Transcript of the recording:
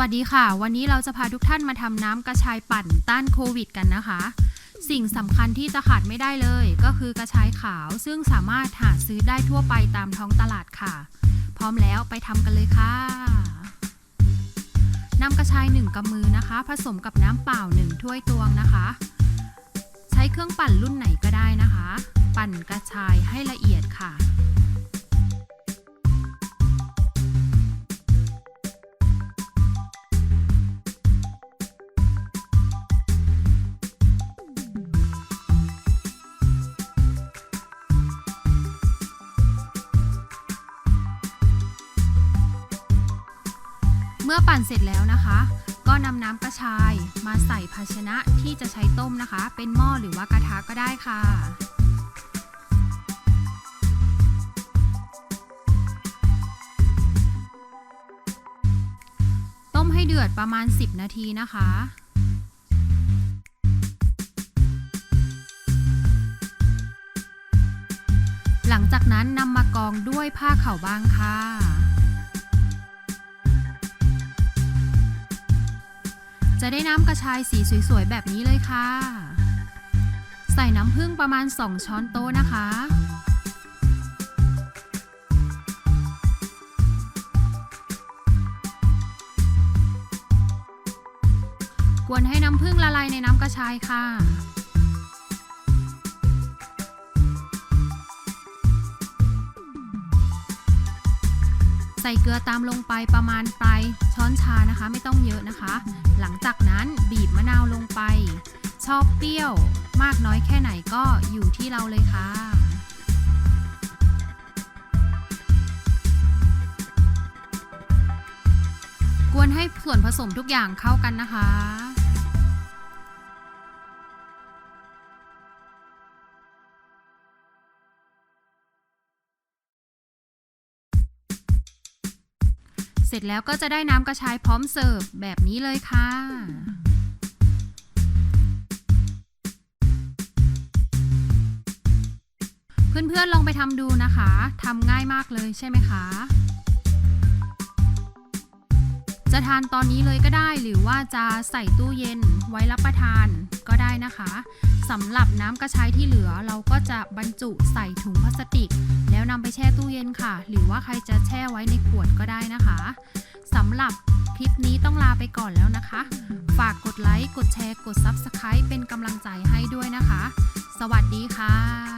วัสดีค่ะ วันนี้เราจะพาทุกท่านมาทำน้ำกระชายปั่นต้านโควิดกันนะคะ สิ่งสำคัญที่จะขาดไม่ได้เลย ก็คือกระชายขาวซึ่งสามารถหาซื้อได้ทั่วไปตามท้องตลาดค่ะ พร้อมแล้วไปทำกันเลยค่ะนำกระชายหนึ่งกำมือนะคะ ผสมกับน้ำเปล่าหนึ่งถ้วยตวงนะคะ ใช้เครื่องปั่นรุ่นไหนก็ได้นะคะ ปั่นกระชายให้ละเอียดค่ะ เมื่อปั่นเสร็จแล้วนะคะ ก็นำน้ำกระชายมาใส่ภาชนะที่จะใช้ต้มนะคะ เป็นหม้อหรือว่ากระทะก็ได้ค่ะต้มให้เดือดประมาณ 10 นาทีนะคะ หลังจากนั้นนำมากองด้วยผ้าเข่าวบางค่ะ จะได้น้ำกระชายสีสวยๆ แบบนี้เลยค่ะ ใส่น้ำผึ้งประมาณ 2 ช้อนโต๊ะนะคะ กวนให้น้ำผึ้งละลายในน้ำกระชายค่ะใส่เกลือตามลงไปประมาณปลายช้อนชานะคะ ไม่ต้องเยอะนะคะ หลังจากนั้นบีบมะนาวลงไป ชอบเปรี้ยว มากน้อยแค่ไหนก็อยู่ที่เราเลยค่ะ กวนให้ส่วนผสมทุกอย่างเข้ากันนะคะ สร็จแล้วก็จะได้น้ำกระชายพร้อมเสิร์ฟแบบนี้เลยค่ะเพื่อนๆ ลองไปทำดูนะคะ ทำง่ายมากเลยใช่ไหมคะ จะทานตอนนี้เลยก็ได้หรือว่าจะใส่ตู้เย็นไว้รับประทานก็ได้นะคะ สำหรับน้ำกระชายที่เหลือเราก็จะบรรจุใส่ถุงพลาสติกำไปแช่ตู้เย็นค่ะ หรือว่าใครจะแช่ไว้ในขวดก็ได้นะคะสำหรับคลิปนี้ต้องลาไปก่อนแล้วนะคะ ฝากกดไลค์ กดแชร์ กด Subscribe เป็นกำลังใจให้ด้วยนะคะ สวัสดีค่ะ